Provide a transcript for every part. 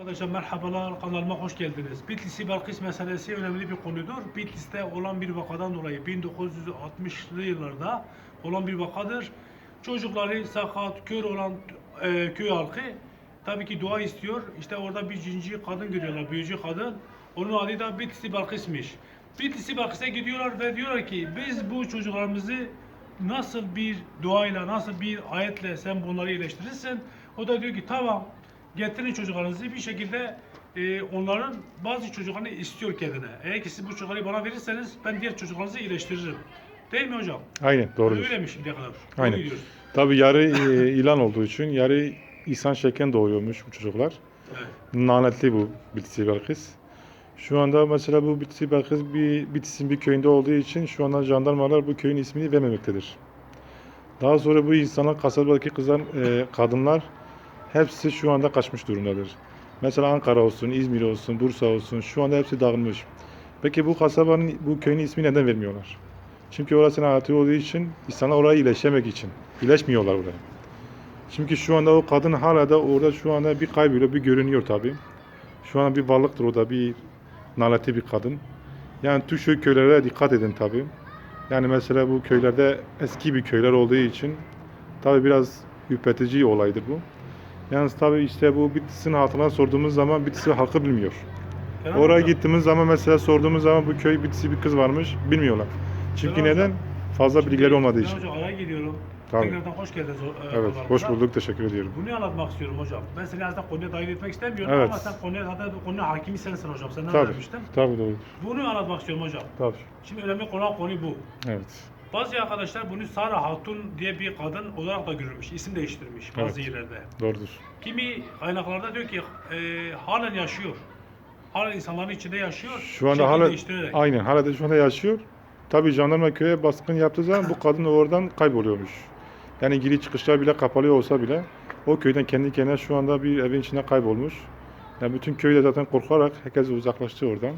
Arkadaşlar merhabalar kanalıma hoş geldiniz. Bitlis'i Balkis meselesi önemli bir konudur. Bitlis'te olan bir vakadan dolayı 1960'lı yıllarda olan bir vakadır. Çocukları sakat, kör olan e, köy halkı tabii ki dua istiyor. İşte orada bir cinci kadın görüyorlar, büyücü kadın. Onun adı da Bitlis'i Balkis'miş. Bitlis'i Balkis'e gidiyorlar ve diyorlar ki biz bu çocuklarımızı nasıl bir duayla, nasıl bir ayetle sen bunları iyileştirirsin. O da diyor ki tamam getirin çocuklarınızı bir şekilde e, onların bazı çocuklarını istiyor kendine. Eğer ki siz bu çocukları bana verirseniz ben diğer çocuklarınızı iyileştiririm. Değil mi hocam? Aynen doğrudur. Öyle mi şimdiye kadar? Doğru Aynen. gidiyoruz. Tabi yarı e, ilan olduğu için yarı insan şeklinde doğuyormuş bu çocuklar. Evet. Lanetli bu Bitisi Belkıs. Şu anda mesela bu Bitisi Belkıs bir Bitis'in bir köyünde olduğu için şu anda jandarmalar bu köyün ismini vermemektedir. Daha sonra bu insanlar kasabadaki kızlar, e, kadınlar hepsi şu anda kaçmış durumdadır. Mesela Ankara olsun, İzmir olsun, Bursa olsun şu anda hepsi dağılmış. Peki bu kasabanın, bu köyün ismi neden vermiyorlar? Çünkü orasının hayatı olduğu için insanlar oraya iyileşemek için. İyileşmiyorlar oraya. Çünkü şu anda o kadın hala da orada şu anda bir kayboluyor, bir görünüyor tabi. Şu an bir varlıktır orada, bir naleti bir kadın. Yani tüm köylere dikkat edin tabi. Yani mesela bu köylerde eski bir köyler olduğu için tabi biraz ürpetici olaydır bu. Yalnız tabi işte bu Bitlis'in hatırına sorduğumuz zaman Bitlis'i halkı bilmiyor. Kenan Oraya hocam, gittiğimiz zaman mesela sorduğumuz zaman bu köy Bitlis'i bir kız varmış bilmiyorlar. Çünkü Kenan neden? hocam, Fazla şimdi bilgileri olmadığı için. hocam araya gidiyorum. Tabii. Tekrardan hoş geldiniz. e, Evet, hoş bulduk. Teşekkür ediyorum. Bunu anlatmak istiyorum hocam. Ben seni aslında konuya dahil etmek istemiyorum Evet. ama sen konuya zaten konuya hakimi sensin hocam. Senden Tabii. öğrenmiştim. Tabii doğru. Bunu anlatmak istiyorum hocam. Tabii. Şimdi önemli konu konu bu. Evet. Bazı arkadaşlar bunu Sara Hatun diye bir kadın olarak da görülmüş. isim değiştirmiş bazı Evet. yerlerde. Doğrudur. Kimi kaynaklarda diyor ki e, halen yaşıyor. Halen insanların içinde yaşıyor. Şu anda şekil hala değiştirerek. aynen hala da şu anda yaşıyor. Tabii jandarma köye baskın yaptığı zaman bu kadın oradan kayboluyormuş. Yani giriş çıkışlar bile kapalı olsa bile o köyden kendi kendine şu anda bir evin içinde kaybolmuş. Yani bütün köyde zaten korkarak herkes uzaklaştı oradan.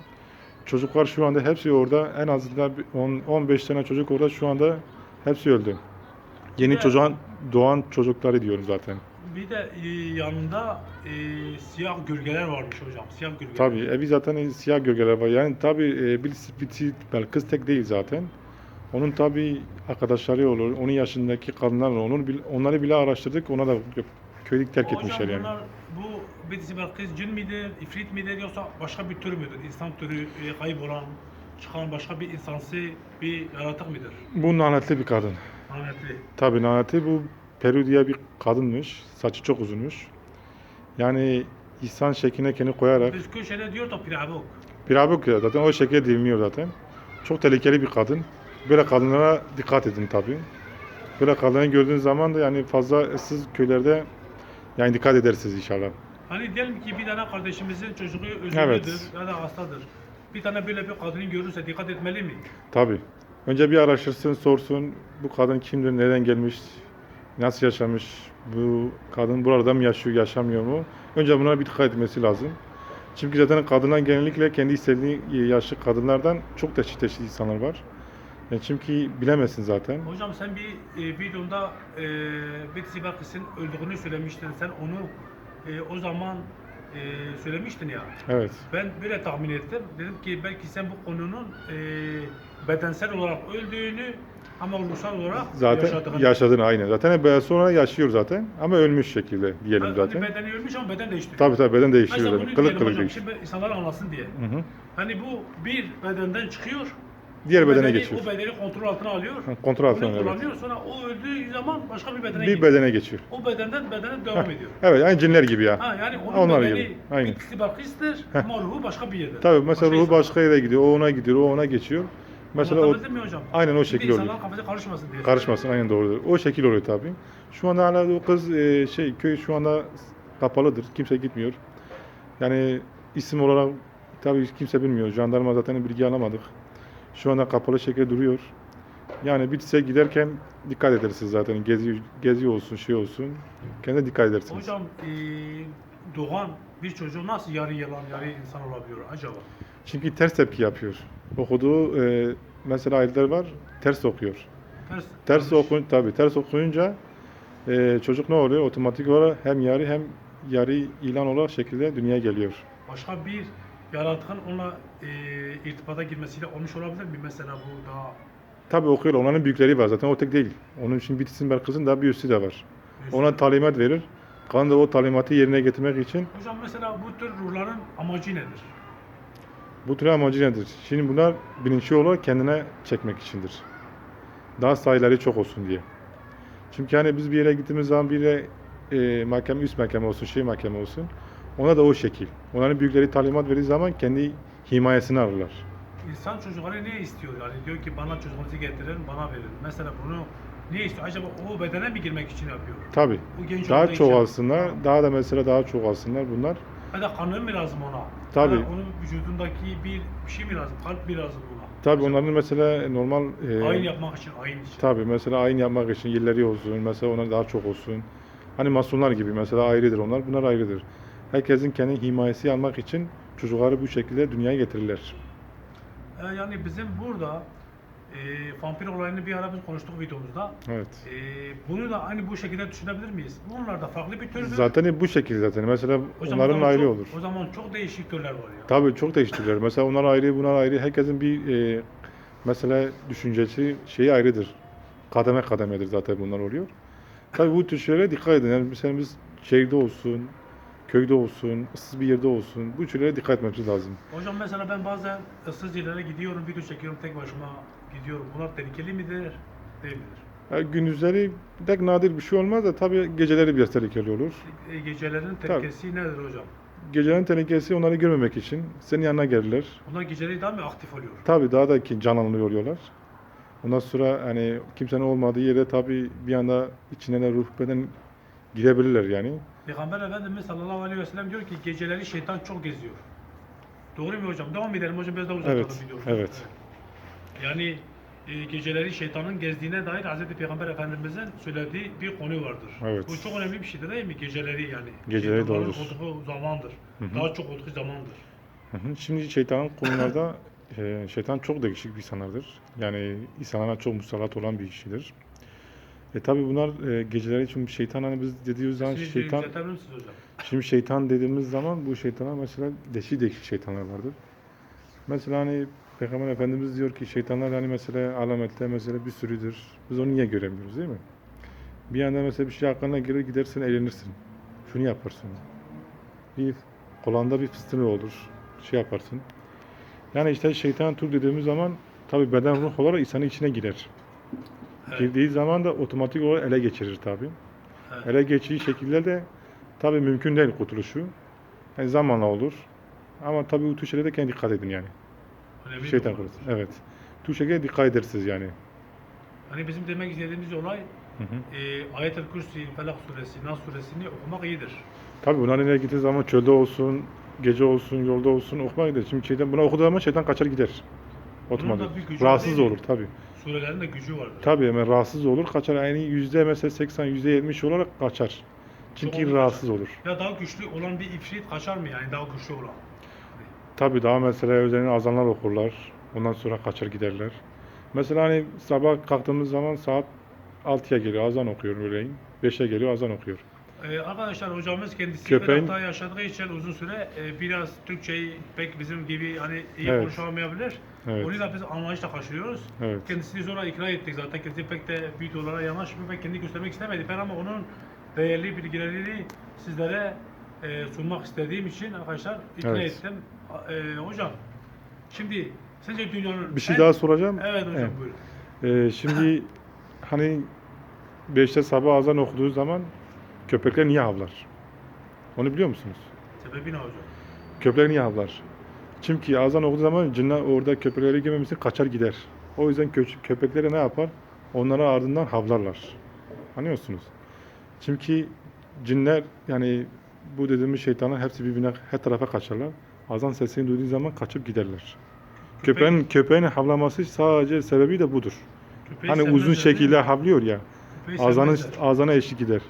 Çocuklar şu anda hepsi orada. En azından bir 10 15 tane çocuk orada şu anda hepsi öldü. Yeni Bir de- çocuğun doğan çocukları diyorum zaten. Bir de e, yanında e, siyah gölgeler varmış hocam. Siyah gölgeler. Tabii evi zaten siyah gölgeler var. Yani tabii e, bir biti kız tek değil zaten. Onun tabii arkadaşları olur. Onun yaşındaki kadınlar olur. Onları bile araştırdık. Ona da köyü terk Hocam etmişler yani. bunlar bu Betisi Belkıs cin midir, ifrit midir yoksa başka bir tür müdür? İnsan türü e, kaybolan, çıkan başka bir insansı bir yaratık mıdır? Bu lanetli bir kadın. Lanetli. Tabii lanetli bu Peru diye bir kadınmış. Saçı çok uzunmuş. Yani insan şekline kendini koyarak Biz köşede diyor da pirabok. Pirabuk ya zaten o şekilde diliniyor zaten. Çok tehlikeli bir kadın. Böyle kadınlara dikkat edin tabii. Böyle kadını gördüğünüz zaman da yani fazla ıssız köylerde yani dikkat edersiniz inşallah. Hani diyelim ki bir tane kardeşimizin çocuğu özürlüdür Evet. ya da hastadır. Bir tane böyle bir kadını görürse dikkat etmeli mi? Tabii. Önce bir araştırsın, sorsun. Bu kadın kimdir, nereden gelmiş, nasıl yaşamış, bu kadın burada mı yaşıyor, yaşamıyor mu? Önce buna bir dikkat etmesi lazım. Çünkü zaten kadınlar genellikle kendi istediği yaşlı kadınlardan çok çeşit çeşit insanlar var. Yani çünkü bilemezsin zaten. Hocam sen bir e, videonda e, Belkıs'ın öldüğünü söylemiştin. Sen onu e, o zaman e, söylemiştin ya. Evet. Ben böyle tahmin ettim. Dedim ki belki sen bu konunun e, bedensel olarak öldüğünü ama ruhsal olarak Zaten yaşadığını. yaşadığını aynen. Zaten sonra yaşıyor zaten ama ölmüş şekilde diyelim Hani zaten. bedeni ölmüş ama beden değiştiriyor. Tabii tabii beden bunu Kılık kılık değişiyor. şimdi insanlar anlasın diye. Hı hı. Hani bu bir bedenden çıkıyor. Diğer bedene geçiyor. O bedeni kontrol altına alıyor. Ha, Kontrol altına alıyor, evet. Sonra o öldüğü zaman başka bir bedene Bir gidiyor. bedene geçiyor. O bedenden bedene devam ediyor. Evet aynı cinler gibi ya. Ha yani onun Onlar bedeni gibi, aynen. bitisi bakıştır ama ruhu başka bir yerde. Tabii mesela ruhu insan. başka yere gidiyor, o ona gidiyor, o ona geçiyor. Mesela o aynen o şekil oluyor. kafası karışmasın diye. Karışmasın aynen doğrudur. O şekil oluyor tabii. Şu anda hala o kız e, şey köy şu anda kapalıdır. Kimse gitmiyor. Yani isim olarak tabii kimse bilmiyor. Jandarma zaten bilgi alamadık. Şu anda kapalı şekilde duruyor. Yani bitse giderken dikkat edersiniz zaten. Gezi, gezi olsun, şey olsun. Kendine dikkat edersiniz. Hocam e, doğan bir çocuğu nasıl yarı yalan yarı insan olabiliyor acaba? Çünkü ters tepki yapıyor. Okuduğu e, mesela ayetler var, ters okuyor. Ters, Ters okuyun tabii ters okuyunca e, çocuk ne oluyor? Otomatik olarak hem yarı hem yarı ilan olarak şekilde dünyaya geliyor. Başka bir yaratığın onunla e, irtibata girmesiyle olmuş olabilir mi? Mesela bu daha Tabi okuyor. Onların büyükleri var zaten. O tek değil. Onun için Bitlis'in Belkıs'ın daha bir üssü de var. Ona talimat verir. Kan da o talimatı yerine getirmek için Hocam mesela bu tür ruhların amacı nedir? bu tür amacı nedir? Şimdi bunlar bilinçli olarak kendine çekmek içindir. Daha sayıları çok olsun diye. Çünkü hani biz bir yere gittiğimiz zaman bir yere e, mahkeme, üst mahkeme olsun, şey mahkeme olsun. Ona da o şekil. Onların büyükleri talimat verdiği zaman kendi himayesini alırlar. İnsan çocukları ne istiyor? Yani diyor ki bana çocuğunuzu getirin, bana verin. Mesela bunu ne istiyor? Acaba o bedene mi girmek için yapıyor? Tabi. Daha olduğu için- çoğalsınlar. Daha da mesela daha çoğalsınlar bunlar. Ya da kanı mı lazım ona? Tabii. Ya da onun vücudundaki bir, bir şey mi lazım? Kalp mi lazım ona? Tabi onların mesela normal e, Ayin yapmak için, ayin için. Tabii mesela ayin yapmak için yerleri olsun, mesela onlar daha çok olsun. Hani masonlar gibi mesela ayrıdır onlar, bunlar ayrıdır. Herkesin kendi himayesi almak için çocukları bu şekilde dünyaya getirirler. Ee, yani bizim burada e, vampir olayını bir ara biz konuştuk videomuzda. Evet. E, bunu da aynı bu şekilde düşünebilir miyiz? Bunlar da farklı bir türdür. Zaten bu şekilde zaten. Mesela O zaman onların çok- ayrı olur. O zaman çok değişik türler var ya. Tabii çok değiştirirler. Mesela onlar ayrı, bunlar ayrı. Herkesin bir e, mesela düşüncesi şeyi ayrıdır. Kademe kademedir zaten bunlar oluyor. Tabii bu tür şeylere dikkat edin. Yani mesela biz şehirde olsun, köyde olsun, ıssız bir yerde olsun. Bu şeylere dikkat etmemiz lazım. Hocam mesela ben bazen ıssız yerlere gidiyorum, video çekiyorum, tek başıma gidiyorum. Bunlar tehlikeli midir? Değil midir? Ya gündüzleri pek nadir bir şey olmaz da tabii geceleri biraz tehlikeli olur. E, gecelerin tehlikesi nedir hocam? Gecenin tehlikesi onları görmemek için senin yanına gelirler. Bunlar geceleri daha mı aktif oluyor? Tabii daha da canlanıyor oluyorlar. Ondan sonra hani kimsenin olmadığı yere tabii bir anda içine de ruh beden girebilirler yani. Peygamber Efendimiz sallallahu aleyhi ve sellem diyor ki geceleri şeytan çok geziyor. Doğru mu hocam? Devam edelim hocam biraz daha uzatalım Evet, videomuzu. evet. Yani e, geceleri şeytanın gezdiğine dair Hz. Peygamber Efendimiz'in söylediği bir konu vardır. Evet. Bu çok önemli bir şeydir değil mi? Geceleri yani. Geceleri doğrudur. olduğu zamandır. Hı hı. Daha çok olduğu zamandır. Hı hı. Şimdi şeytanın konularda e, şeytan çok değişik bir insanlardır. Yani insanlara çok musallat olan bir kişidir. E tabi bunlar e, geceleri çünkü şeytan hani biz dediğimiz zaman Siz şeytan misiniz hocam? Şimdi şeytan dediğimiz zaman bu şeytana mesela değişik değişik şeytanlar vardır. Mesela hani Peygamber Efendimiz diyor ki şeytanlar hani mesela alamette mesela bir sürüdür. Biz onu niye göremiyoruz değil mi? Bir anda mesela bir şey aklına gelir gidersin eğlenirsin. Şunu yaparsın. Bir kolanda bir fıstığın olur. Şey yaparsın. Yani işte şeytan tur dediğimiz zaman tabi beden ruh olarak insanın içine girer. Evet. Girdiği zaman da otomatik olarak ele geçirir tabi. Evet. Ele geçtiği şekilde de tabi mümkün değil kurtuluşu. Yani zamanla olur. Ama tabi bu tür şeylere de kendine dikkat edin yani. Bir Şeytan korusun. Evet. Şekilde dikkat edersiniz yani. Hani bizim demek istediğimiz olay Hı hı. e, Ayet-el Kürsi, Felak suresi, Nas suresini okumak iyidir. Tabi bunlar nereye gittiği zaman çölde olsun, gece olsun, yolda olsun okumak gider. Şimdi şeytan buna okuduğu zaman şeytan kaçar gider. Otomatik. da Rahatsız olur tabi. Surelerin de gücü vardır. Tabi hemen rahatsız olur, kaçar. Yani yüzde mesela 80, yüzde 70 olarak kaçar. Çünkü olur rahatsız olur. Ya daha güçlü olan bir ifrit kaçar mı yani daha güçlü olan? Tabi daha mesela üzerine azanlar okurlar. Ondan sonra kaçar giderler. Mesela hani sabah kalktığımız zaman saat 6'ya geliyor azan okuyor öğleyin. 5'e geliyor azan okuyor. Ee, arkadaşlar hocamız kendisi Köpeğin- Irak'ta yaşadığı için uzun süre e, biraz Türkçeyi pek bizim gibi hani iyi Evet. konuşamayabilir. Evet. Onu da biz anlayışla karşılıyoruz. Evet. Kendisini sonra ikna ettik zaten. Kendisi pek de videolara yanaşmıyor ve kendi göstermek istemedi. Ben ama onun değerli bilgilerini sizlere e, sunmak istediğim için arkadaşlar ikna Evet. ettim. E, hocam şimdi sence dünyanın Bir şey en- daha soracağım. Evet hocam Evet. buyurun. Ee, şimdi hani 5'te sabah azan okuduğu zaman köpekler niye havlar? Onu biliyor musunuz? Sebebi ne hocam? Köpekler niye havlar? Çünkü azan okuduğu zaman cinler orada köpekleri görmemişsin kaçar gider. O yüzden kö- köpekleri ne yapar? Onlara ardından havlarlar. Anlıyorsunuz? Çünkü cinler yani bu dediğimiz şeytanlar hepsi birbirine her tarafa kaçarlar. Azan sesini duyduğu zaman kaçıp giderler. Köpek- Köpeğin köpeğin havlaması sadece sebebi de budur. Köpeği Hani uzun şekilde havlıyor ya. Köpeği Azanı azana eşlik gider.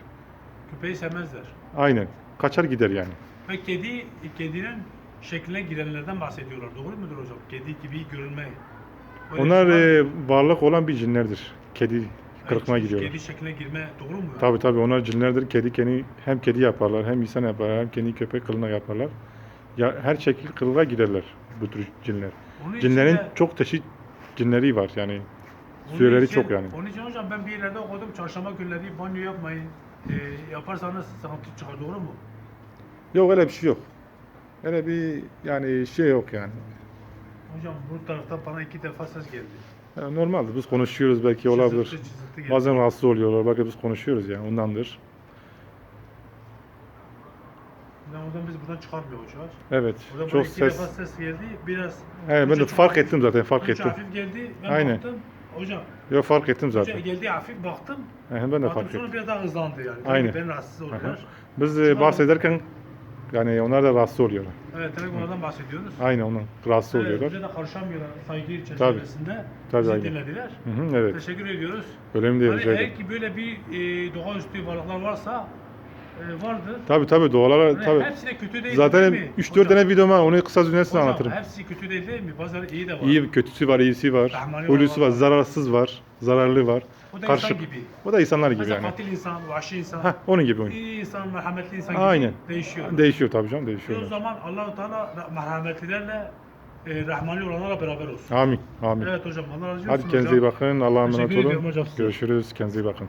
Köpeği sevmezler. Aynen. Kaçar gider yani. Ve kedi, kedinin şekline girenlerden bahsediyorlar. Doğru mudur hocam? Kedi gibi görünme. Öyle Onlar şey e, varlık olan bir cinlerdir. Kedi kırkma Yani gidiyorlar. Kedi şekline girme doğru mu? yani? Tabi tabi onlar cinlerdir. Kedi keni hem kedi yaparlar hem insan yaparlar hem kendi köpek kılına yaparlar. Ya her şekil kılığa giderler bu tür cinler. Onun Cinlerin de- çok çeşit cinleri var yani. Süreleri için- çok yani. Onun için hocam ben bir yerlerde okudum. Çarşamba günleri banyo yapmayın. E, yaparsanız sıkıntı çıkar doğru mu? Yok öyle bir şey yok. Öyle bir yani şey yok yani. Hocam bu taraftan bana iki defa ses geldi. Yani normaldir. Biz konuşuyoruz belki olabilir. Geldi. Bazen rahatsız oluyorlar. Belki biz konuşuyoruz yani ondandır. Yani oradan biz buradan çıkarmıyor hocam. Evet. Oradan Çok iki defa ses. ses geldi. Biraz Evet, ben de çok fark hafif- ettim zaten fark ettim. hafif geldi. Ben Aynen. baktım. Hocam Yok fark ettim zaten. geldi hafif baktım. Yani ben de baktım fark sonra ettim. biraz daha hızlandı yani. Aynen. Ben rahatsız oldular. Biz e, an- bahsederken yani onlar da rahatsız oluyorlar. Evet, direkt onlardan bahsediyoruz. Aynen ondan rahatsız Evet, oluyorlar. bize de karışamıyorlar saygı çerçevesinde. Tabii, Bizi aynen. dinlediler. Hı hı, evet. Teşekkür ediyoruz. Önemli değil. Hani eğer ki böyle bir e, doğaüstü varlıklar varsa e, vardır. Tabii tabii doğalara Hani tabii. Hepsi de kötü değil Zaten değil mi? 3-4 Hocam, tane videom var. Onu kısa cümlesine hocam, anlatırım. Hepsi kötü değil değil mi? Bazıları iyi de var. İyi kötüsü var, iyisi var. Rahmani olan var, var. zararsız var, zararlı var. O da Karışık. insan gibi. O da insanlar gibi Mesela yani. katil insan, vahşi insan, Hah, onun gibi oyun. iyi insan, merhametli insan gibi Aynen. değişiyor. Değişiyor tabii canım, Ve o değişiyor. zaman Allah-u Teala merhametlilerle e, rahmani olanlarla beraber olsun. Amin, amin. Evet hocam Allah razı olsun Hadi kendinize iyi bakın. Allah'a emanet olun. hocam. Görüşürüz. Kendinize iyi bakın.